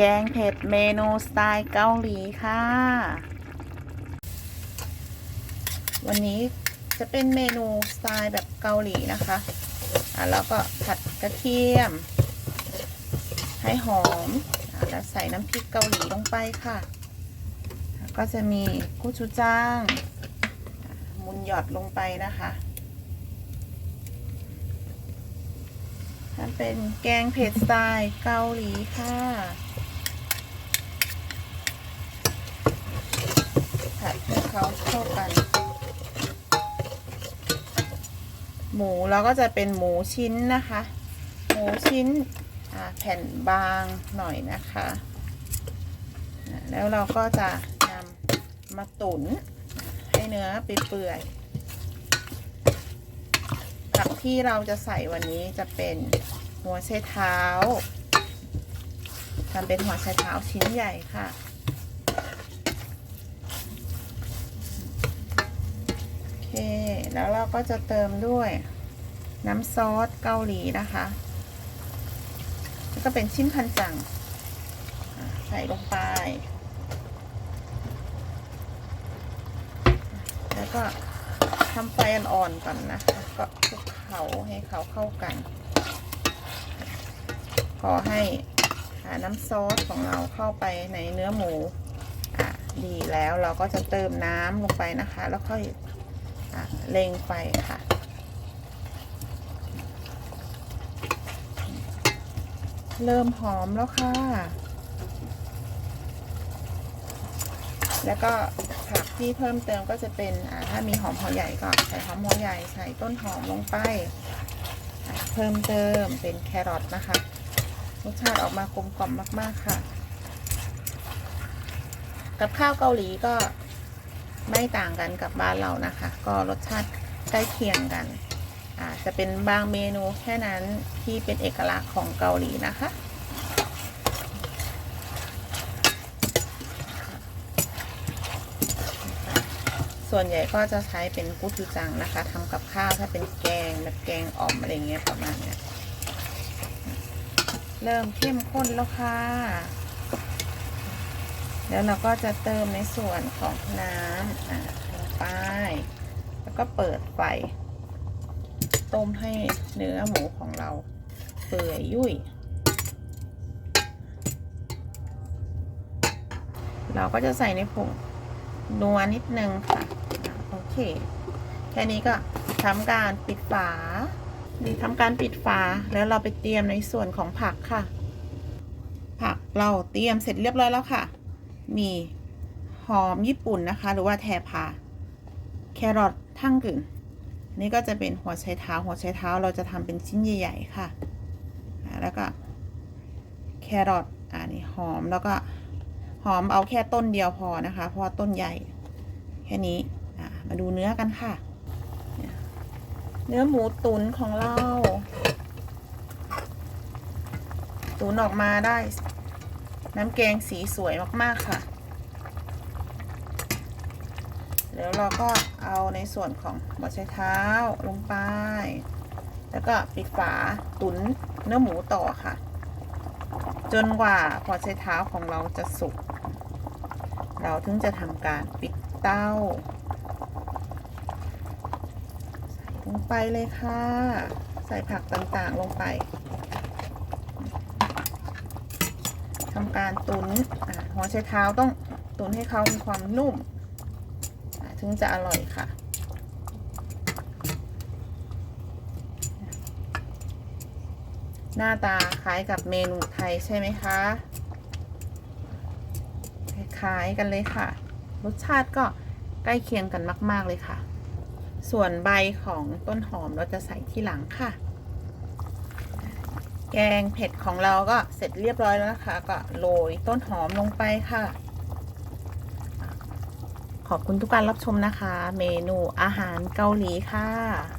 แกงเผ็ดเมนูสไตล์เกาหลีค่ะ วันนี้จะเป็นเมนูสไตล์แบบเกาหลีนะคะอะแล้วก็ผัดกระเทียม ให้หอมอะแล้วใส่น้ำพริกเกาหลีลงไปค่ะ ก็จะมีกุชูจ้าง มุนหยอดลงไปนะคะทำเป็นแกงเผ็ดสไตล์เกาหลีค่ะ ผัดให้เขากัน หมูเราก็จะเป็นหมูชิ้นนะคะ หมูชิ้นแผ่นบางหน่อยนะคะ แล้วเราก็จะนำมาตุ๋นให้เนื้อไปเปื่อยผักที่เราจะใส่วันนี้จะเป็นหัวไชเท้าทำเป็นหัวไชเท้าชิ้นใหญ่ค่ะ โอเค แล้วเราก็จะเติมด้วยน้ำซอสเกาหลีนะคะแล้วก็เป็นชิ้นพันจัง ใส่ลงไป แล้วก็ทำไฟอ่อนๆก่อนนะคะก็คลุกเขาให้เขาเข้ากันพอให้น้ำซอสของเราเข้าไปในเนื้อหมู อะ ดีแล้วเราก็จะเติมน้ำลงไปนะคะ แล้วค่อย อะ เล็งไฟค่ะ เริ่มหอมแล้วค่ะ แล้วก็ผักที่เพิ่มเติมก็จะเป็นถ้ามีหอมหัวใหญ่ก็ใส่หอมหัวใหญ่ใส่ต้นหอมลงไป เพิ่มเติมเป็นแครอทนะคะรสชาติออกมากลมกล่อมมาก ๆ ค่ะ กับข้าวเกาหลีก็ ไม่ต่างกันกับบ้านเรานะคะ ก็รสชาติใกล้เคียงกันอาจะเป็นบางเมนูแค่นั้นที่เป็นเอกลักษณ์ของเกาหลีนะคะ ส่วนใหญ่ก็จะใช้เป็นกุจูจังนะคะทำกับข้าวถ้าเป็นแกงแบบแกงอ่อมอะไรเงี้ยประมาณเนี้ยเริ่มเข้มข้นแล้วค่ะ แล้วเราก็จะเติมในส่วนของน้ำลงไป แล้วก็เปิดไฟ ต้มให้เนื้อหมูของเราเปื่อยยุ่ย เราก็จะใส่ในผงนัวนิดนึงค่ะอะโอเค แค่นี้ก็ทำการปิดฝาทำการปิดฝาแล้วเราไปเตรียมในส่วนของผักค่ะ ผักเราเตรียมเสร็จเรียบร้อยแล้วค่ะ มีหอมญี่ปุ่นนะคะ หรือว่าแทพา แครอททั้งกึ่นนี่ก็จะเป็นหัวไชเท้า หัวไชเท้าเราจะทำเป็นชิ้นใหญ่ ๆ ค่ะ แล้วก็แครอทอ่านี่หอมแล้วก็หอมเอาแค่ต้นเดียวพอนะคะ เพราะว่าต้นใหญ่แค่นี้มาดูเนื้อกันค่ะ เนื้อหมูตุ๋นของเรา ตุ๋นออกมาได้ น้ำแกงสีสวยมากๆค่ะ แล้วเราก็เอาในส่วนของหัวไชเท้าลงไป แล้วก็ปิดฝาตุ๋นเนื้อหมูต่อค่ะ จนกว่าหัวไชเท้าของเราจะสุก เราถึงจะทำการปิดเต้าใส่ลงไปเลยค่ะ ใส่ผักต่างๆลงไป ทำการตุนหัวไชเท้าต้องตุนให้เขามีความนุ่มถึงจะอร่อยค่ะ หน้าตาคล้ายกับเมนูไทยใช่ไหมคะคล้ายกันเลยค่ะ รสชาติก็ใกล้เคียงกันมาก ๆ เลยค่ะ ส่วนใบของต้นหอมเราจะใส่ที่หลังค่ะ แกงเผ็ดของเราก็เสร็จเรียบร้อยแล้วนะคะ ก็โรยต้นหอมลงไปค่ะ ขอบคุณทุกการรับชมนะคะ เมนูอาหารเกาหลีค่ะ